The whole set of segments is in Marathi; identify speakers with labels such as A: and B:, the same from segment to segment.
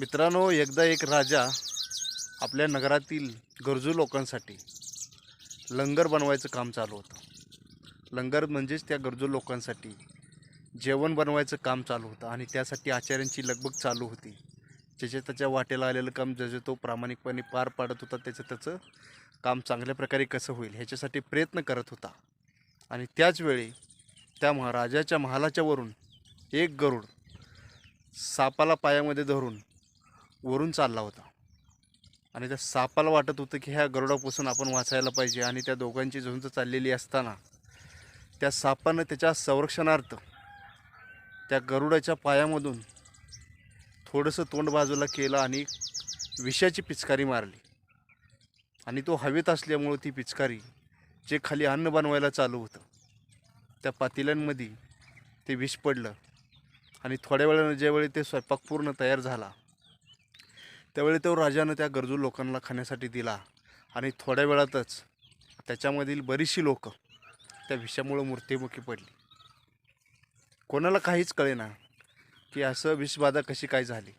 A: मित्रांनो एकदा एक राजा आपल्या नगरातील गरजू लोकांसाठी लंगर बनवायचं काम चालू होतं. लंगर म्हणजेच त्या गरजू लोकांसाठी जेवण बनवायचं काम चालू होतं आणि त्यासाठी आचार्यांची लगबग चालू होती. ज्याच्या त्याच्या वाटेला आलेलं काम ज्याचे तो प्रामाणिकपणे पार पाडत होता त्याचं त्याचं काम चांगल्या प्रकारे कसं होईल ह्याच्यासाठी प्रयत्न करत होता. आणि त्याचवेळी त्या महाराजाच्या महालाच्यावरून एक गरुड सापाला पायामध्ये धरून वरून चालला होता. आणि त्या सापाला वाटत होतं की ह्या गरुडापासून आपण वाचायला पाहिजे आणि त्या दोघांची झुंज चाललेली असताना त्या सापानं त्याच्या संरक्षणार्थ त्या गरुडाच्या पायामधून थोडंसं तोंड बाजूला केलं आणि विषाची पिचकारी मारली. आणि तो हवेत असल्यामुळं ती पिचकारी जे खाली अन्न बनवायला चालू होतं त्या पातेल्यांमध्ये ते विष पडलं. आणि थोड्या वेळानं ज्यावेळी ते स्वयंपाक पूर्ण तयार झाला त्यावेळी तो राजानं त्या गरजू लोकांना खाण्यासाठी दिला आणि थोड्या वेळातच त्याच्यामधील बरीचशी लोक त्या विषामुळं मूर्तीमुखी पडली. कोणाला काहीच कळेना की असं विषबाधा कशी काय झाली.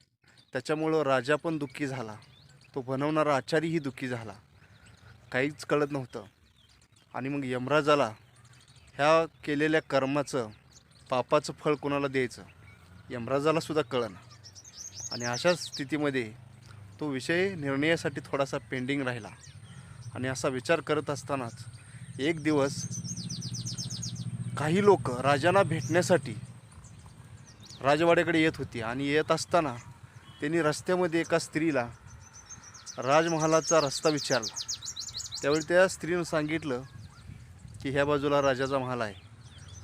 A: त्याच्यामुळं राजा पण दुःखी झाला. तो बनवणारा आचारीही दुःखी झाला. काहीच कळत नव्हतं. आणि मग यमराजाला ह्या केलेल्या कर्माचं पापाचं फळ कोणाला द्यायचं यमराजालासुद्धा कळना. आणि अशा स्थितीमध्ये तो विषय निर्णयासाठी थोडासा पेंडिंग राहिला. आणि असा विचार करत असतानाच एक दिवस काही लोक राजांना भेटण्यासाठी राजवाड्याकडे येत होती. आणि येत असताना त्यांनी रस्त्यामध्ये एका स्त्रीला राजमहालाचा रस्ता विचारला. त्यावेळी त्या स्त्रीनं सांगितलं की ह्या बाजूला राजाचा महाल आहे.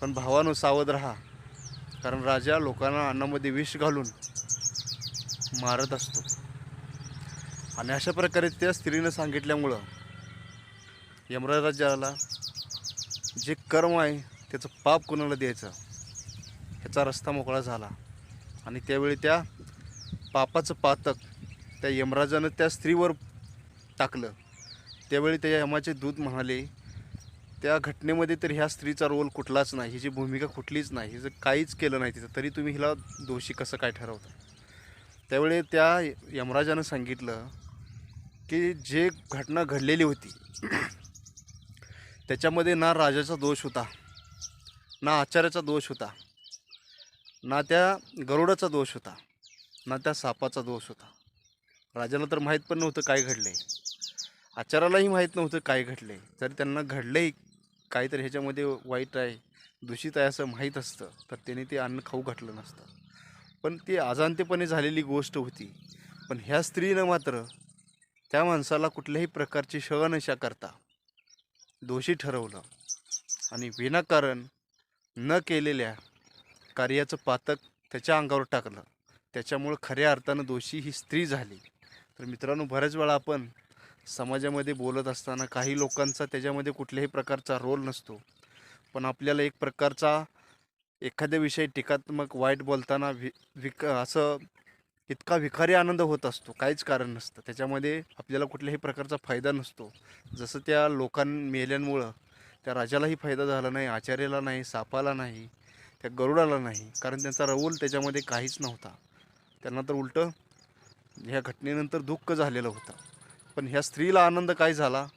A: पण भावानं सावध राहा. कारण राजा लोकांना अन्नामध्ये विष घालून मारत असतो. आणि अशा प्रकारे त्या स्त्रीनं सांगितल्यामुळं यमराजाला जे कर्म आहे त्याचं पाप कोणाला द्यायचं? ह्याचा रस्ता मोकळा झाला. आणि त्यावेळी त्या पापाचं पातक त्या यमराजानं त्या स्त्रीवर टाकलं. त्यावेळी त्या यमाचे दूत म्हणाले त्या घटनेमध्ये तर ह्या स्त्रीचा रोल कुठलाच नाही. हिची भूमिका कुठलीच नाही. हिचं काहीच केलं नाही तिचं तरी तुम्ही हिला दोषी कसं काय ठरवता? त्यावेळी त्या यमराजानं सांगितलं की जे घटना घडलेली होती त्याच्यामध्ये ना राजाचा दोष होता ना आचार्याचा दोष होता ना त्या गरुडाचा दोष होता ना त्या सापाचा दोष होता. राजाला तर माहीत पण नव्हतं काय घडले आचारालाही माहीत नव्हतं काय घडले जर त्यांना घडलंही काहीतरी ह्याच्यामध्ये वाईट आहे दूषित आहे असं माहीत असतं तर त्याने ते अन्न खाऊ घातलं नसतं. पण ती अजाणतेपणे झालेली गोष्ट होती. पण ह्या स्त्रीनं मात्र त्या माणसाला कुठल्याही प्रकारची शहनशा करता दोषी ठरवलं आणि विनाकारण न केलेल्या कार्याचं पातक त्याच्या अंगावर टाकलं. त्याच्यामुळं खऱ्या अर्थानं दोषी ही स्त्री झाली. तर मित्रांनो बऱ्याच वेळा आपण समाजामध्ये बोलत असताना काही लोकांचा त्याच्यामध्ये कुठल्याही प्रकारचा रोल नसतो. पण आपल्याला एक प्रकारचा एखाद्या विषयी टीकात्मक वाईट बोलताना वि विक असं इतका विकारी आनंद होत असतो काहीच कारण नसतं. त्याच्यामध्ये आपल्याला कुठल्याही प्रकारचा फायदा नसतो. जसं त्या लोकां मेल्यांमुळं त्या राजालाही फायदा झाला नाही आचार्याला नाही सापाला नाही त्या गरुडाला नाही. कारण त्यांचा रवूल त्याच्यामध्ये काहीच नव्हता. त्यांना तर उलटं ह्या घटनेनंतर दुःख झालेलं होतं. पण ह्या स्त्रीला आनंद काय झाला?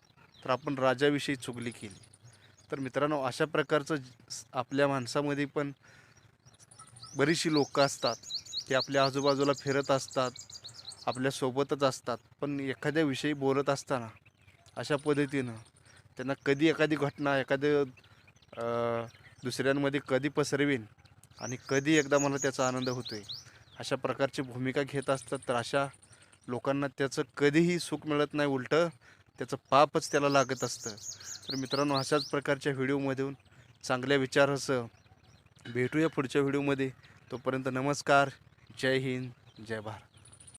A: तर आपण राजाविषयी चुगली केली. तर मित्रांनो अशा प्रकारचं आपल्या माणसामध्ये पण बरीचशी लोकं असतात. ते आपल्या आजूबाजूला फिरत असतात आपल्यासोबतच असतात पण एखाद्या विषयी बोलत असताना अशा पद्धतीनं त्यांना कधी एखादी घटना एखादं दुसऱ्यांमध्ये कधी पसरवीन आणि कधी एकदा मला त्याचा आनंद होतो आहे अशा प्रकारची भूमिका घेत असतात. तर अशा लोकांना त्याचं कधीही सुख मिळत नाही उलटं त्याचं पापच त्याला लागत असतं. तर मित्रांनो अशाच प्रकारच्या व्हिडिओमधून चांगल्या विचारासह भेटूया पुढच्या व्हिडिओमध्ये. तोपर्यंत नमस्कार. जय हिंद. जय भारत.